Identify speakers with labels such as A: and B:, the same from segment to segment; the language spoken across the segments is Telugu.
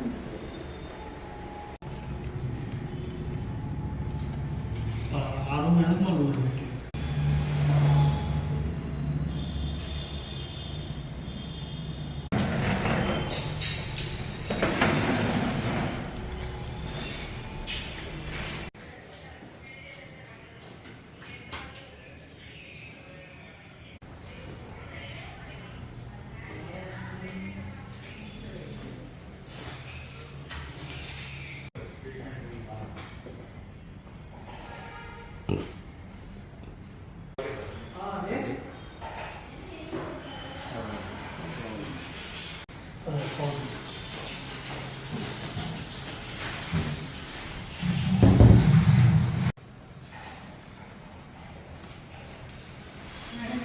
A: Thank you.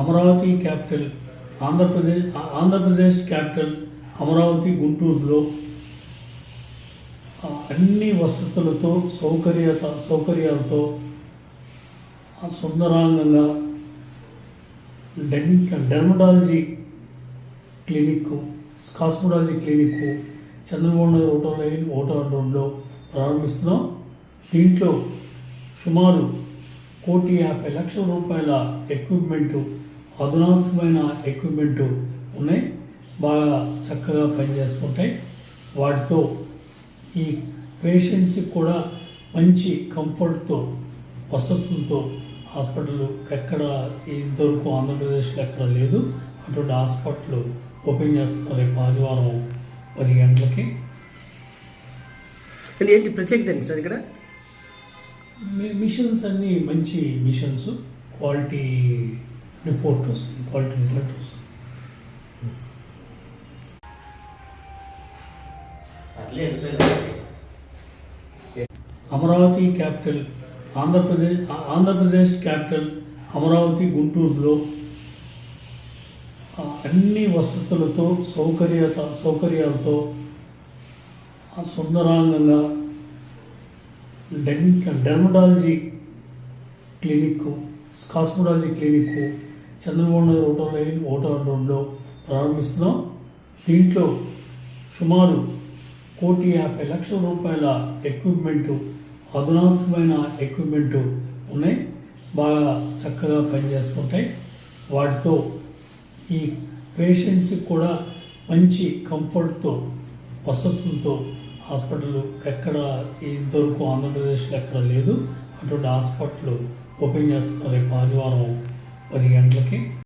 A: Amaravati capital Andhra Pradesh Andhra Pradesh capital Amaravati గుంటూరులో అన్ని వసతులతో సౌకర్యత సౌకర్యాలతో సుందరాంగంగా dent dermatology clinic cosmetology clinic Chandrababu Naidu ఓటో లైన్ ఓటో రోడ్లో ప్రారంభిస్తున్నాం. దీంట్లో సుమారు కోటి యాభై లక్షల రూపాయల ఎక్విప్మెంటు అధునాతమైన ఎక్విప్మెంటు ఉన్నాయి. బాగా చక్కగా పనిచేస్తుంటాయి. వాటితో ఈ పేషెంట్స్కి కూడా మంచి కంఫర్ట్తో వసతులతో హాస్పిటల్ ఎక్కడ ఇంతవరకు ఆంధ్రప్రదేశ్లో ఎక్కడ లేదు. అటువంటి హాస్పిటల్ ఓపెన్ చేస్తున్నారు రేపు ఆదివారం పది గంటలకి.
B: ఏంటి ప్రత్యేకత ఏంటి సార్ ఇక్కడ?
A: మిషన్స్ అన్నీ మంచి మిషన్స్. క్వాలిటీ రిపోర్ట్ వస్తుంది క్వాలిటీ రిజల్ట్ వస్తుంది అమరావతి క్యాపిటల్ ఆంధ్రప్రదేశ్ ఆంధ్రప్రదేశ్ క్యాపిటల్ అమరావతి గుంటూరులో అన్ని వసతులతో సౌకర్యత సౌకర్యాలతో సుందరాంగంగా dent dermatology clinic cosmetology clinic Chandrababu Naidu ఓటో లైన్ ఓటో రోడ్లో ప్రారంభిస్తున్నాం. దీంట్లో సుమారు కోటి యాభై లక్షల రూపాయల ఎక్విప్మెంటు అధునాతమైన ఎక్విప్మెంటు ఉన్నాయి. బాగా చక్కగా పనిచేస్తుంటాయి. వాటితో ఈ పేషెంట్స్కి కూడా మంచి కంఫర్ట్తో వసతులతో హాస్పిటల్ ఎక్కడ ఇంతవరకు ఆంధ్రప్రదేశ్లో ఎక్కడ లేదు. అటువంటి హాస్పిటల్ ఓపెన్ చేస్తున్నారు రేపు ఆదివారం. పది గంటలకి